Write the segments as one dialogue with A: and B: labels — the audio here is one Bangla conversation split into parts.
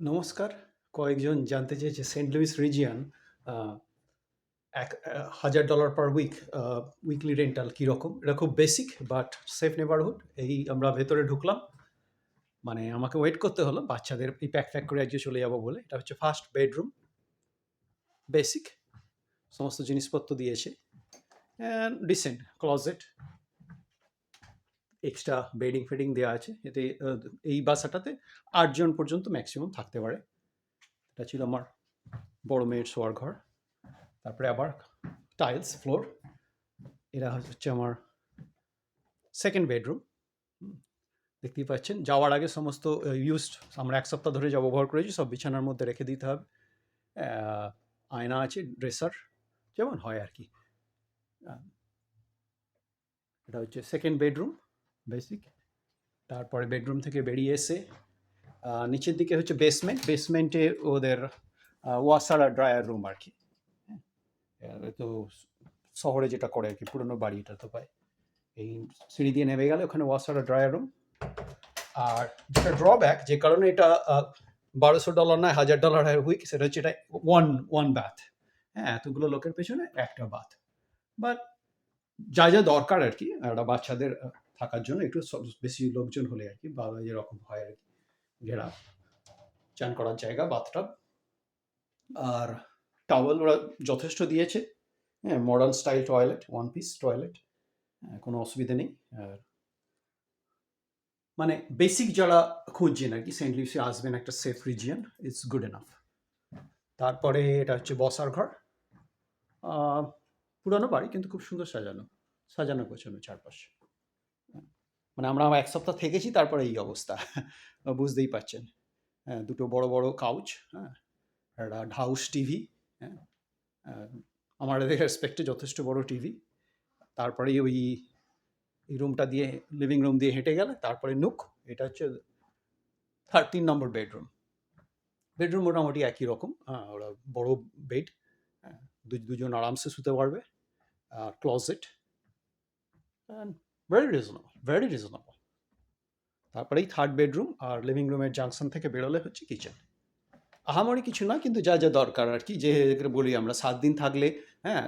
A: নমস্কার। কয়েকজন জানতে চেয়েছে সেন্ট লুইস রিজিয়ান এক হাজার $১,০০০ পার উইক উইকলি রেন্টাল কীরকম এটা খুব বেসিক বাট সেফ নেবারহুড। এই আমরা ভেতরে ঢুকলাম। মানে আমাকে ওয়েট করতে হলো বাচ্চাদের এই প্যাক, প্যাক করে একজন চলে যাব বলে। এটা হচ্ছে ফার্স্ট বেডরুম। বেসিক সমস্ত জিনিসপত্র দিয়েছে। Decent closet. এক্সট্রা বেডিং ফেডিং দেওয়া আছে। এতে এই বাসাটাতে আটজন পর্যন্ত ম্যাক্সিমাম থাকতে পারে। এটা ছিল আমার বড় মেয়ের শোয়ার ঘর। তারপরে আবার টাইলস ফ্লোর। এরা হচ্ছে আমার সেকেন্ড বেডরুম। দেখতেই পাচ্ছেন। যাওয়ার আগে সমস্ত ইউজড আমরা এক সপ্তাহ ধরে যা ব্যবহার করেছি সব বিছানার মধ্যে রেখে দিতে হবে। আয়না আছে, ড্রেসার যেমন হয় আর কি এটা হচ্ছে সেকেন্ড বেডরুম বেসিক। তারপরে বেডরুম থেকে বেরিয়ে এসে নিচের দিকে হচ্ছে বেসমেন্ট। বেসমেন্টে ওদের ওয়াশার আর ড্রায়ার রুম আরকি। হ্যাঁ? এ তো শহরে যেটা করে আর কি পুরনো বাড়ি এটা তো পায়। এই সিঁড়ি দিয়ে নেমে গেলে ওখানে ওয়াশার আর ড্রায়ার রুম। আর যেটা ড্রব্যাক যে কারণে এটা বারোশো $১২০০ নয় $১,০০০ এর উইক সেটা হচ্ছে এটা ওয়ান ওয়ান বাথ। হ্যাঁ? এতগুলো লোকের পেছনে একটা বাথ। বাট যা, যা দরকার আর কি একটা বাচ্চাদের থাকার জন্য একটু বেশি লোকজন হলে আর কি বা যেরকম হয় আর কি ঘেরা চান করার জায়গা, বাথটাব। আর টাওয়েল ওরা যথেষ্ট দিয়েছে। হ্যাঁ? Modern style toilet, one piece toilet. কোনো অসুবিধা নেই। আর মানে বেসিক যারা খুঁজছেন আরকি সেন্ট লুইসে আসবেন একটা safe region it's good enough. তারপরে এটা হচ্ছে বসার ঘর। পুরানো বাড়ি কিন্তু খুব সুন্দর সাজানো। সাজানো গোছানো চারপাশ। হ্যাঁ, মানে আমরা এক সপ্তাহ থেকেছি তারপরে এই অবস্থা। বুঝতেই পারছেন। হ্যাঁ, দুটো বড়, বড় কাউচ, হ্যাঁ? একটা ঢাউস টিভি, হ্যাঁ? আমার আমাদের রেসপেক্টে যথেষ্ট বড় টিভি। তারপরে ওই এই রুমটা দিয়ে লিভিং রুম দিয়ে হেঁটে গেলে তারপরে নুক। এটা হচ্ছে 13 নম্বর বেডরুম। বেডরুম মোটামুটি একই রকম। আ ওরা বড় বেড। হ্যাঁ? দুজন আরামসে শুতে পারবে। Closet. Very reasonable, very reasonable. তারপরেই থার্ড বেডরুম আর লিভিং রুমের জাংশন থেকে বেরোলে হচ্ছে কিচেন। আহামরি কিছু না কিন্তু যা, যা দরকার আর কি যে বলি আমরা সাত দিন থাকলে হ্যাঁ,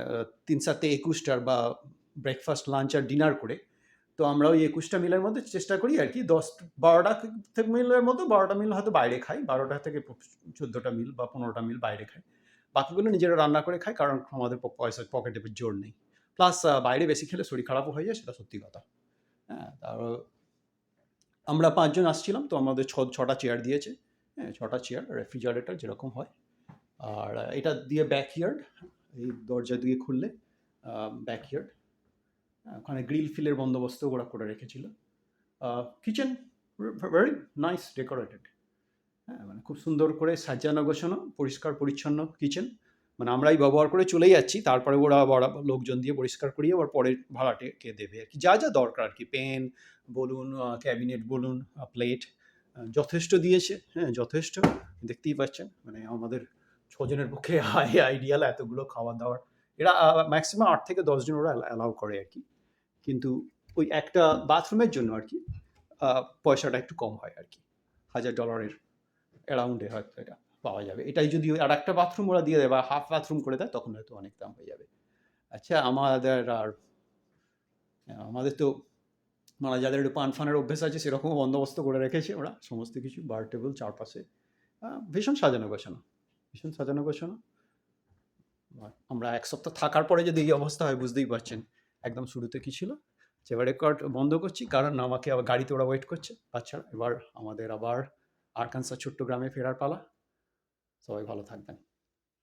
A: ৩ ৭ ২১ টার বা ব্রেকফাস্ট, লাঞ্চ আর ডিনার করে তো আমরা ওই একুশটা মিলের মধ্যে চেষ্টা করি আরকি ১০ ১২ বারোটা থেকে মিলের মতো বারোটা মিল হয়তো বাইরে খাই। বারোটা থেকে চোদ্দোটা মিল বা পনেরোটা মিল বাইরে খাই। বাকিগুলো নিজেরা রান্না করে খাই কারণ আমাদের পয়সা পকেটে জোর নেই। প্লাস বাইরে বেশি খেলে শরীর খারাপও হয়ে যায় সেটা সত্যি কথা। হ্যাঁ? তার আমরা পাঁচজন আসছিলাম তো আমাদের ছ ছটা চেয়ার দিয়েছে। হ্যাঁ? ছটা চেয়ার, রেফ্রিজারেটর যেরকম হয়। আর এটা দিয়ে ব্যাকইয়ার্ড এই দরজা দিয়ে খুললে ব্যাকইয়ার্ড। ওখানে গ্রিল ফিলের বন্দোবস্ত ওরা করে রেখেছিল। Kitchen very nice decorated. হ্যাঁ? মানে খুব সুন্দর করে সাজানো গোছানো, পরিষ্কার পরিচ্ছন্ন কিচেন। মানে আমরাই ব্যবহার করে চলে যাচ্ছি। তারপরে ওরা লোকজন দিয়ে পরিষ্কার করিয়ে আবার পরে ভাড়াটেকে দেবে আর কি যা, যা দরকার আর কি পেন বলুন, ক্যাবিনেট বলুন, প্লেট যথেষ্ট দিয়েছে। হ্যাঁ? যথেষ্ট। দেখতেই পাচ্ছেন। মানে আমাদের ছজনের পক্ষে আই আইডিয়াল এতগুলো খাওয়া দাওয়ার এরা ম্যাক্সিমাম আট থেকে ১০ জন ওরা অ্যালাউ করে আর কি কিন্তু ওই একটা বাথরুমের জন্য আর কি পয়সাটা একটু কম হয় আরকি। $১,০০০ এর অ্যারাউন্ড এ হয়তো এটা পাওয়া যাবে। এটাই যদি আর একটা বাথরুম ওরা দিয়ে দেয় বা হাফ বাথরুম করে দেয়, তখন হয়তো অনেক দাম হয়ে যাবে। আচ্ছা আমাদের আর আমাদের তো মানে যাদের একটু পান-ফানের অভ্যাস আছে, সেরকমও বন্দোবস্ত করে রেখেছে ওরা সমস্ত কিছু বার টেবল চারপাশে। ভীষণ সাজানো গোছানো। ভীষণ সাজানো গোছানো। আমরা এক সপ্তাহ থাকার পরে যদি এই অবস্থা হয়, বুঝতেই পারছেন। একদম শুরুতে কি ছিল? এবার রেকর্ড বন্ধ করছি, কারণ আমাকে আবার গাড়িতে ওরা ওয়েট করছে বাচ্চারা। এবার আমাদের আবার আরকানসা ছোট্ট গ্রামে ফেরার পালা। সবাই ভালো থাকবেন।